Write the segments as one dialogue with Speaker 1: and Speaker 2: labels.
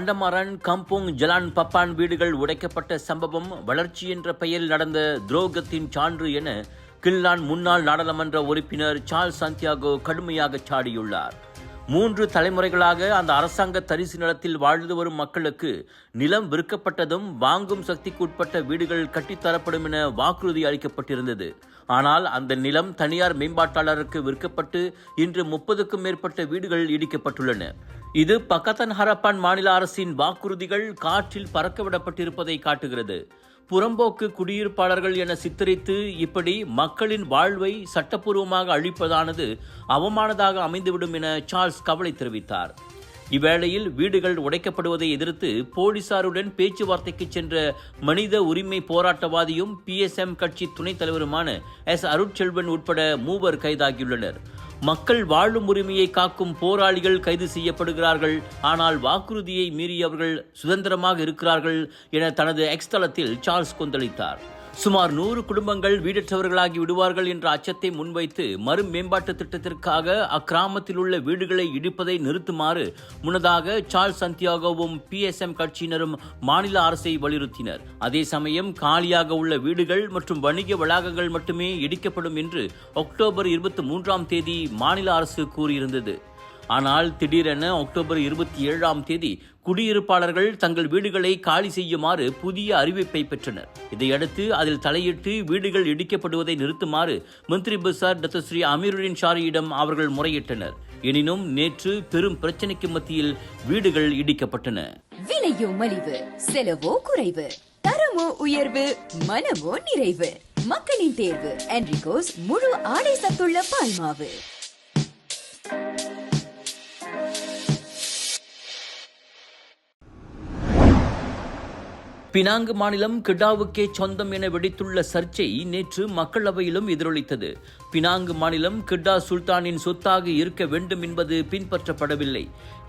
Speaker 1: பண்டமரன் கம்போங் ஜலான் பப்பான் வீடுகள் உடைக்கப்பட்ட சம்பவம் வளர்ச்சி என்ற பெயரில் நடந்த துரோகத்தின் சான்று என கில்லான் முன்னாள் நாடாளுமன்ற உறுப்பினர் சார்ல் சாந்தியாகோ கடுமையாக சாடியுள்ளார். மூன்று தலைமுறைகளாக அந்த அரசாங்க தரிசு நிலத்தில் வாழ்ந்து வரும் மக்களுக்கு நிலம் விற்கப்பட்டதும் வாங்கும் சக்திக்குட்பட்ட வீடுகள் கட்டித்தரப்படும் என வாக்குறுதி அளிக்கப்பட்டிருந்தது. ஆனால் அந்த நிலம் தனியார் மேம்பாட்டாளருக்கு விற்கப்பட்டு இன்று முப்பதுக்கும் மேற்பட்ட வீடுகள் இடிக்கப்பட்டுள்ளன. இது பக்கத்தன் ஹரப்பான் மாநில அரசின் வாக்குறுதிகள் காற்றில் பறக்கவிடப்பட்டிருப்பதை காட்டுகிறது. புறம்போக்கு குடியிருப்பாளர்கள் என சித்தரித்து இப்படி மக்களின் வாழ்வை சட்டப்பூர்வமாக அழிப்பதானது அவமானதாக அமைந்துவிடும் என சார்ல்ஸ் கவலை தெரிவித்தார். இவ்வேளையில் வீடுகள் உடைக்கப்படுவதை எதிர்த்து போலீசாருடன் பேச்சுவார்த்தைக்கு சென்ற மனித உரிமை போராட்டவாதியும் பிஎஸ்எம் கட்சி துணைத் தலைவருமான எஸ். அருட்செல்வன் உட்பட மூவர் கைதாகியுள்ளனர். மக்கள் வாழும் உரிமையை காக்கும் போராளிகள் கைது செய்யப்படுகிறார்கள். ஆனால் வாக்குறுதியை மீறியவர்கள் சுதந்திரமாக இருக்கிறார்கள் என தனது எக்ஸ் தளத்தில் சார்ல்ஸ் கொந்தளித்தார். சுமார் நூறு குடும்பங்கள் வீடற்றவர்களாகி விடுவார்கள் என்ற அச்சத்தை முன்வைத்து மறு மேம்பாட்டு திட்டத்திற்காக அக்கிராமத்தில் உள்ள வீடுகளை இடிப்பதை நிறுத்துமாறு முன்னதாக சார்ல்ஸ் சந்தியாகோவும் பிஎஸ்எம் கட்சியினரும் மாநில அரசை வலியுறுத்தினர். அதே சமயம் காலியாக உள்ள வீடுகள் மற்றும் வணிக வளாகங்கள் மட்டுமே இடிக்கப்படும் என்று அக்டோபர் இருபத்தி மூன்றாம் தேதி மாநில அரசு கூறியிருந்தது. ஆனால் திடீரென அக்டோபர் இருபத்தி ஏழாம் தேதி குடியிருப்பாளர்கள் தங்கள் வீடுகளை காலி செய்யுமாறு புதிய அறிவிப்பை பெற்றனர். இதையடுத்து அதில் தலையிட்டு வீடுகள் இடிக்கப்படுவதை நிறுத்துமாறு மந்திரி பசார் டத்தஸ்ரீ அமீருடின் ஷாரியிடம் அவர்கள் முறையிட்டனர். எனினும் நேற்று பெரும் பிரச்சனைக்கு மத்தியில் வீடுகள் இடிக்கப்பட்டன.
Speaker 2: விலையோ மலிவு செலவோ குறைவு தரமோ உயர்வு மனமோ நிறைவு. மக்களின் தேர்வு என்ரிகோஸ் முழு ஆடை சத்துள்ள பால்மாவு.
Speaker 1: பினாங்கு மாநிலம் கிடாவுக்கே சொந்தம் என வெடித்துள்ள சர்ச்சை நேற்று மக்களவையிலும் எதிரொலித்தது. பினாங்கு மாநிலம் கிட்டா சுல்தானின் சொத்தாக இருக்க வேண்டும் என்பது பின்பற்றப்படவில்லை.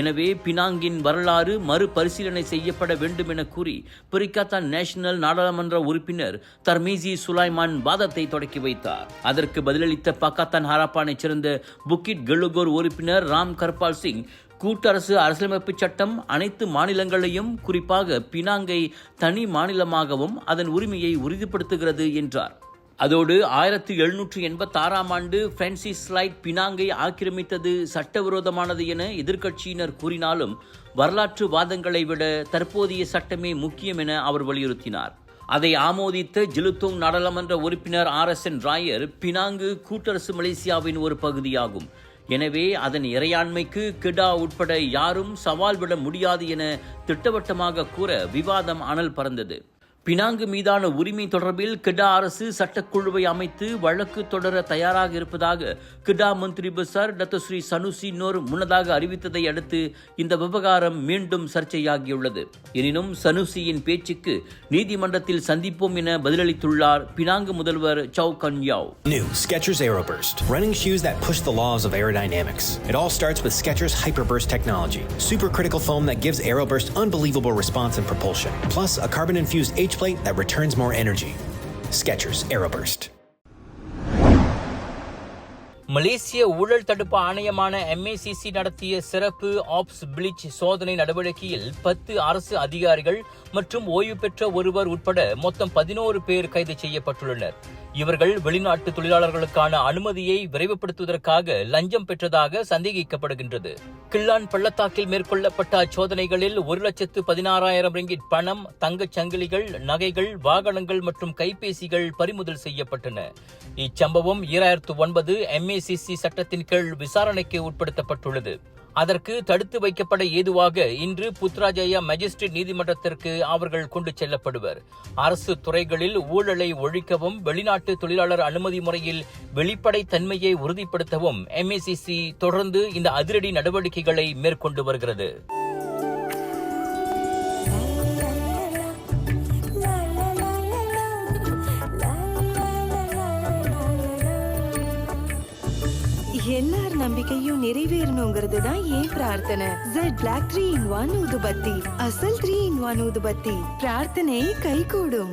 Speaker 1: எனவே பினாங்கின் வரலாறு மறுபரிசீலனை செய்யப்பட வேண்டும் என கூறி பிரிக்காத்தா நேஷனல் நாடாளுமன்ற உறுப்பினர் தர்மீசி சுலைமான் வாதத்தை தொடக்கி வைத்தார். அதற்கு பதிலளித்த பக்காத்தான் ஹராப்பானைச் சேர்ந்த புக்கிட் கெலுகோர் உறுப்பினர் ராம் கர்பால் சிங் கூட்டரசு அரசியலமைப்பு சட்டம் அனைத்து மாநிலங்களையும் குறிப்பாக பினாங்கை தனி மாநிலமாகவும் அதன் உரிமையை உறுதிப்படுத்துகிறது என்றார். அதோடு ஆயிரத்தி எழுநூற்று எண்பத்தாறாம் ஆண்டு பிரான்சிஸ் லைட் பினாங்கை ஆக்கிரமித்தது சட்டவிரோதமானது என எதிர்க்கட்சியினர் கூறினாலும் வரலாற்று வாதங்களை விட தற்போதைய சட்டமே முக்கியம் என அவர் வலியுறுத்தினார். அதை ஆமோதித்த ஜிலுத்தோங் நாடாளுமன்ற உறுப்பினர் R S N Rayer Penang கூட்டரசு மலேசியாவின் ஒரு பகுதியாகும். எனவே அதன் இறையாண்மைக்கு கிடா உட்பட யாரும் சவால் விட முடியாது என திட்டவட்டமாக கூற விவாதம் அனல் பறந்தது. பினாங்கு மீதான உரிமை தொடர்பில் கிடா அரசு சட்டக்குழுவை அமைத்து வழக்கு தொடர தயாராக இருப்பதாக கிடா மந்திரி பசார் டத்தஸ்ரீ சனுசி நோர் முன்னதாக அறிவித்ததை அடுத்து இந்த விவகாரம் மீண்டும் சர்ச்சையாகியுள்ளது எனினும் சனுசியின் பேச்சுக்கு நீதிமன்றத்தில் சந்திப்போம் என பதிலளித்துள்ளார் பினாங்கு முதல்வர் சவ் கன்யாவ்
Speaker 3: New Skechers Aeroburst, running shoes that push the laws of aerodynamics. It all starts with Skechers Hyperburst technology, supercritical foam that gives Aeroburst unbelievable response and propulsion, plus a carbon-infused H-plate that returns more energy. Skechers Aeroburst.
Speaker 1: மலேசிய ஊழல் தடுப்பு ஆணையமான MACC நடத்திய சிறப்பு apps பிளிச் சோதனை நடவடிக்கையில் பத்து அரசு அதிகாரிகள் மற்றும் ஓய்வு பெற்ற ஒருவர் உட்பட மொத்தம் பதினோரு பேர் கைது செய்யப்பட்டுள்ளனர் இவர்கள் வெளிநாட்டு தொழிலாளர்களுக்கான அனுமதியை விரைவுபடுத்துவதற்காக லஞ்சம் பெற்றதாக சந்தேகிக்கப்படுகின்றது. கில்லான் பள்ளத்தாக்கில் மேற்கொள்ளப்பட்ட அச்சோதனைகளில் ஒரு லட்சத்து பதினாறாயிரம் ரிங்கிட் பணம் தங்கச் சங்கிலிகள் நகைகள் வாகனங்கள் மற்றும் கைபேசிகள் பறிமுதல் செய்யப்பட்டன. இச்சம்பவம் ஈராயிரத்து ஒன்பது எம்ஏசிசி சட்டத்தின் கீழ் விசாரணைக்கு உட்படுத்தப்பட்டுள்ளது. அதற்கு தடுத்து வைக்கப்பட ஏதுவாக இன்று புத்ராஜயா மஜிஸ்ட்ரேட் நீதிமன்றத்திற்கு அவர்கள் கொண்டு செல்லப்படுவர். அரசு துறைகளில் ஊழலை ஒழிக்கவும் வெளிநாட்டு தொழிலாளர் அனுமதி முறையில் வெளிப்படைத்தன்மையை உறுதிப்படுத்தவும் எம்ஏசிசி தொடர்ந்து இந்த அதிரடி நடவடிக்கைகளை மேற்கொண்டு வருகிறது.
Speaker 4: நம்பிக்கையும் நிறைவேறணுங்கிறது தான் ஏன் பிரார்த்தனை. Jet black three in one ஊதுபத்தி. அசல் த்ரீ இன் ஒன் ஊதுபத்தி. பிரார்த்தனை கைகூடும்.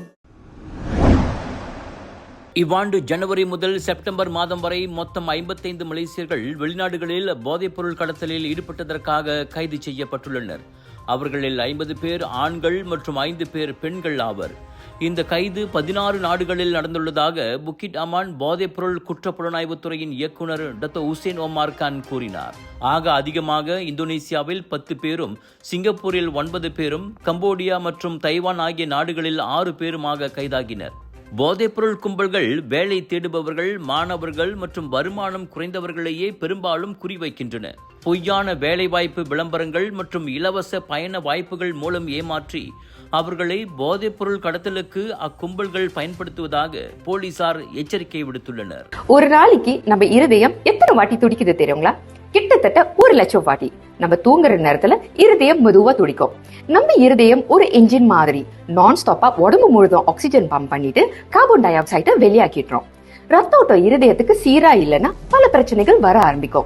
Speaker 1: இவ்வாண்டு ஜனவரி முதல் செப்டம்பர் மாதம் வரை மொத்தம் ஐம்பத்தைந்து மலேசியர்கள் வெளிநாடுகளில் போதைப்பொருள் கடத்தலில் ஈடுபட்டதற்காக கைது செய்யப்பட்டுள்ளனர். அவர்களில் ஐம்பது பேர் ஆண்கள் மற்றும் ஐந்து பேர் பெண்கள் ஆவர். இந்த கைது பதினாறு நாடுகளில் நடந்துள்ளதாக புக்கிட் அமான் போதைப்பொருள் குற்றப்புலனாய்வுத்துறையின் இயக்குனர் டத்தோ உசேன் ஒமார் கான் கூறினார். ஆக அதிகமாக இந்தோனேசியாவில் பத்து பேரும் சிங்கப்பூரில் ஒன்பது பேரும் கம்போடியா மற்றும் தைவான் ஆகிய நாடுகளில் ஆறு பேருமாக கைதாகினர். போதைப்பொருள் கும்பல்கள் வேலை தேடுபவர்கள் மாணவர்கள் மற்றும் வருமானம் குறைந்தவர்களையே பெரும்பாலும் குறிவைக்கின்றன. பொய்யான வேலைவாய்ப்பு விளம்பரங்கள் மற்றும் இலவச பயண வாய்ப்புகள் மூலம் ஏமாற்றி அவர்களை போதைப்பொருள் கடத்தலுக்கு அக்கும்பல்கள் பயன்படுத்துவதாக போலீசார் எச்சரிக்கை விடுத்துள்ளனர்.
Speaker 5: ஒரு நாளைக்கு நம்ம இருதயம் எத்தனை வாட்டி துடிக்குது தெரியுங்களா? கிட்டத்தட்ட ஒரு லட்சம் வாட்டி. நம்ம தூங்குற நேரத்துல இருதயம் மெதுவா துடிக்கும். நம்ம இருதயம் ஒரு என்ஜின் மாதிரி நான் ஸ்டாப்பா உடம்பு முழுதும் ஆக்சிஜன் பம்ப் பண்ணிட்டு கார்பன் டை ஆக்சைடை வெளியாக்கிடுறோம். ரத்த ஓட்டம் இருதயத்துக்கு சீரா இல்லைன்னா பல பிரச்சனைகள் வர ஆரம்பிக்கும்.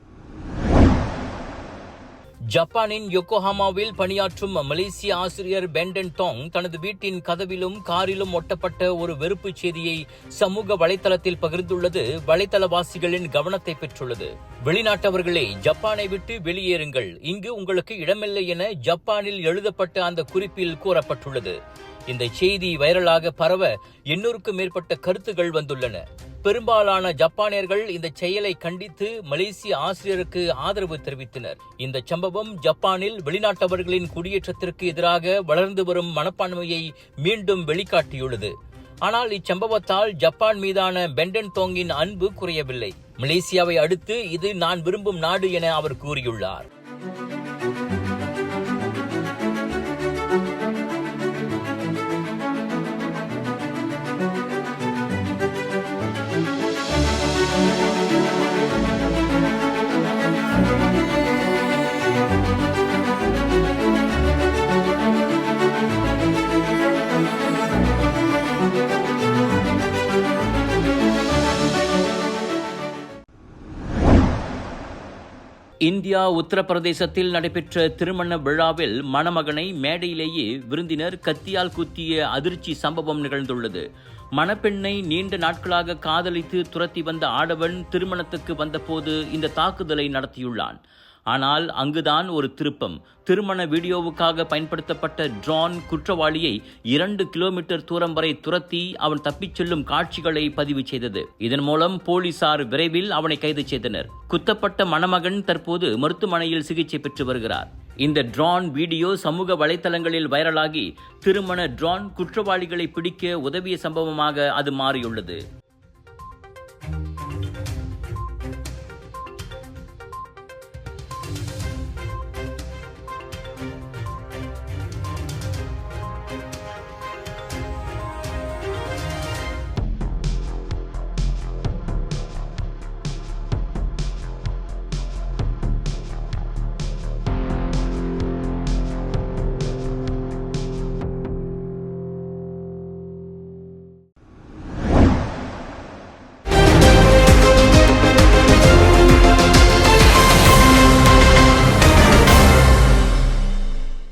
Speaker 1: ஜப்பானின் யோகோஹாமாவில் பணியாற்றும் மலேசிய ஆசிரியர் பெண்டன் டாங் தனது வீட்டின் கதவிலும் காரிலும் ஒட்டப்பட்ட ஒரு வெறுப்புச் செய்தியை சமூக வலைதளத்தில் பகிர்ந்துள்ளது. வலைதளவாசிகளின் கவனத்தை பெற்றுள்ளது. வெளிநாட்டவர்களே ஜப்பானை விட்டு வெளியேறுங்கள். இங்கு உங்களுக்கு இடமில்லை என ஜப்பானில் எழுதப்பட்ட அந்த குறிப்பில் கூறப்பட்டுள்ளது. இந்த செய்தி வைரலாக பரவ எண்ணூறுக்கும் மேற்பட்ட கருத்துகள் வந்துள்ளன. பெரும்பாலான ஜப்பானியர்கள் இந்த செயலை கண்டித்து மலேசிய ஆசிரியருக்கு ஆதரவு தெரிவித்தனர். இந்த சம்பவம் ஜப்பானில் வெளிநாட்டவர்களின் குடியேற்றத்திற்கு எதிராக வளர்ந்து வரும் மனப்பான்மையை மீண்டும் வெளிக்காட்டியுள்ளது. ஆனால் இச்சம்பவத்தால் ஜப்பான் மீதான பெண்டன் தோங்கின் அன்பு குறையவில்லை. மலேசியாவை அடுத்து இது நான் விரும்பும் நாடு என அவர் கூறியுள்ளார். இந்தியா உத்தரப்பிரதேசத்தில் நடைபெற்ற திருமண விழாவில் மணமகனை மேடையிலேயே விருந்தினர் கத்தியால் குத்திய அதிர்ச்சி சம்பவம் நிகழ்ந்துள்ளது. மணப்பெண்ணை நீண்ட நாட்களாக காதலித்து துரத்தி வந்த ஆடவன் திருமணத்துக்கு வந்தபோது இந்த தாக்குதலை நடத்தியுள்ளான். ஆனால் அங்குதான் ஒரு திருப்பம். திருமண வீடியோவுக்காக பயன்படுத்தப்பட்ட ட்ரான் குற்றவாளியை இரண்டு கிலோமீட்டர் தூரம் வரை துரத்தி அவன் தப்பிச் செல்லும் காட்சிகளை பதிவு செய்தது. இதன் மூலம் போலீசார் விரைவில் அவனை கைது செய்தனர். குத்தப்பட்ட மணமகன் தற்போது மருத்துவமனையில் சிகிச்சை பெற்று வருகிறார். இந்த ட்ரான் வீடியோ சமூக வலைத்தளங்களில் வைரலாகி திருமண ட்ரான் குற்றவாளிகளை பிடிக்க உதவிய சம்பவமாக அது மாறியுள்ளது.